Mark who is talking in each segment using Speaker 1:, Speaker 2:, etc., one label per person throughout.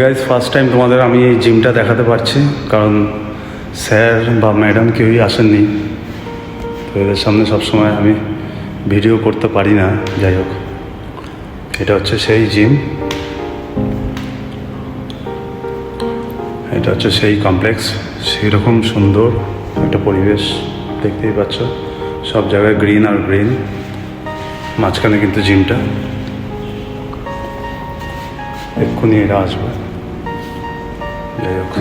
Speaker 1: Guys first time তোমাদের আমি এই জিমটা দেখাতে পারছি, কারণ স্যার বা ম্যাডাম কেউই আসেননি। তো এদের সামনে সবসময় আমি ভিডিও করতে পারি না, যাই হোক। এটা হচ্ছে সেই জিম এটা হচ্ছে সেই কমপ্লেক্স সেই রকম সুন্দর একটা পরিবেশ, দেখতেই পাচ্ছ। সব জায়গায় গ্রিন আর গ্রিন মাঝখানে কিন্তু জিমটা এক্ষুনি এটা আসবে। যাই হোক,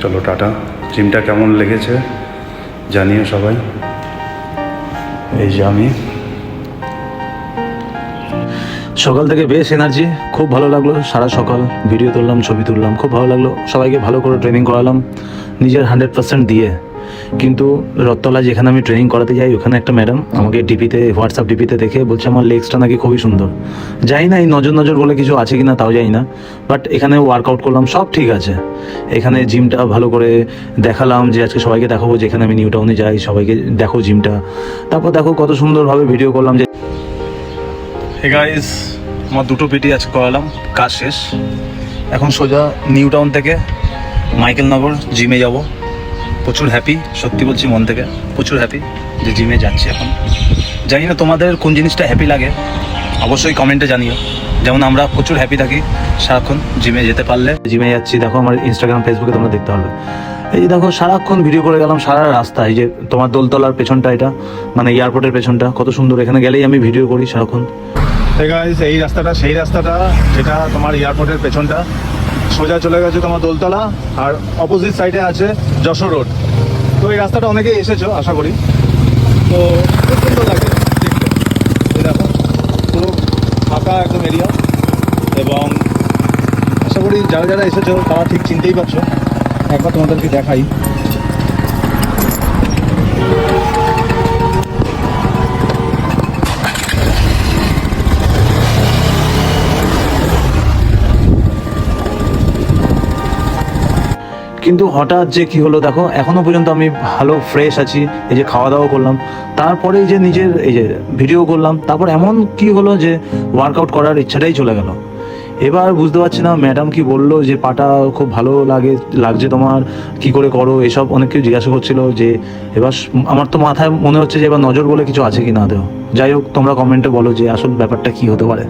Speaker 1: চলো টাটা। জিমটা কেমন লেগেছে জানিও সবাই। এই যে আমি।
Speaker 2: সকাল থেকে বেশ এনার্জি খুব ভালো লাগল। সারা সকাল ভিডিও তুললাম, ছবি তুললাম, খুব ভালো লাগল। সবাইকে ভালো করে ট্রেনিং করালাম। নিজের হান্ড্রেড পার্সেন্ট দিয়ে। কিন্তু রথতলা যেখানে আমি ট্রেনিং করাতে যাই, ওখানে একটা ম্যাডাম আমাকে ডিপিতে হোয়াটসঅ্যাপ ডিপিতে দেখে বলছে, আমার লেগসটা নাকি খুবই সুন্দর। জানি না, এই নজর নজর বলে কিছু আছে কি না তাও জানি না বাট এখানে ওয়ার্কআউট করলাম, সব ঠিক আছে। এখানে জিমটা ভালো করে দেখালাম যে আজকে সবাইকে দেখাবো, যেখানে আমি নিউ টাউনে যাই, সবাইকে দেখো জিমটা তারপর দেখো কত সুন্দরভাবে ভিডিও করলাম যে গাইস আমার দুটো পেটি আজকে করালাম, কাজ শেষ। এখন সোজা নিউ টাউন থেকে মাইকেলনগর জিমে যাব। প্রচুর হ্যাপি সত্যি বলছি মন থেকে প্রচুর হ্যাপি যে জিমে যাচ্ছি এখন। জানি না তোমাদের কোন জিনিসটা হ্যাপি লাগে অবশ্যই কমেন্টে জানিও। যেমন আমরা প্রচুর হ্যাপি থাকি সারাক্ষণ জিমে যেতে পারলে। জিমে যাচ্ছি দেখো আমার ইনস্টাগ্রাম ফেসবুকে তোমরা দেখতে পারবে। এই যে দেখো সারাক্ষণ ভিডিও করে গেলাম সারা রাস্তা। এই যে তোমার দোলতলার পেছনটা এটা মানে এয়ারপোর্টের পেছনটা কত সুন্দর। এখানে গেলেই আমি ভিডিও করি সারাক্ষণ।
Speaker 3: এই রাস্তাটা সেই রাস্তাটা যেটা তোমার এয়ারপোর্টের পেছনটা সোজা চলে গেছে তোমার দোলতলা আর অপোজিট সাইডে আছে যশোর রোড তো এই রাস্তাটা অনেকেই এসেছ, আশা করি। তো খুব সুন্দর লাগে দেখতে। দেখো, পুরো ফাঁকা একদম এরিয়া এবং আশা করি যারা যারা এসেছ, তারা ঠিক চিনতেই পারছ। একবার তোমাদেরকে দেখাই।
Speaker 2: কিন্তু হঠাৎ যে কি হলো, দেখো, এখনও পর্যন্ত আমি ভালো ফ্রেশ আছি। এই যে খাওয়া দাওয়া করলাম। তারপরে যে নিজের, এই যে ভিডিও করলাম, তারপর এমন কি হলো যে ওয়ার্কআউট করার ইচ্ছাটাই চলে গেল। এবার বুঝতে পারছি না ম্যাডাম কি বলল, যে পাটা খুব ভালো লাগে, লাগছে তোমার, কি করে করো, এসব অনেক কিছু জিজ্ঞাসা করছিল যে, এবার আমার তো মাথায় মনে হচ্ছে যে এবার নজর বলে কিছু আছে কি না দেও। যাই হোক, তোমরা কমেন্টে বলো যে আসল ব্যাপারটা কি হতে পারে।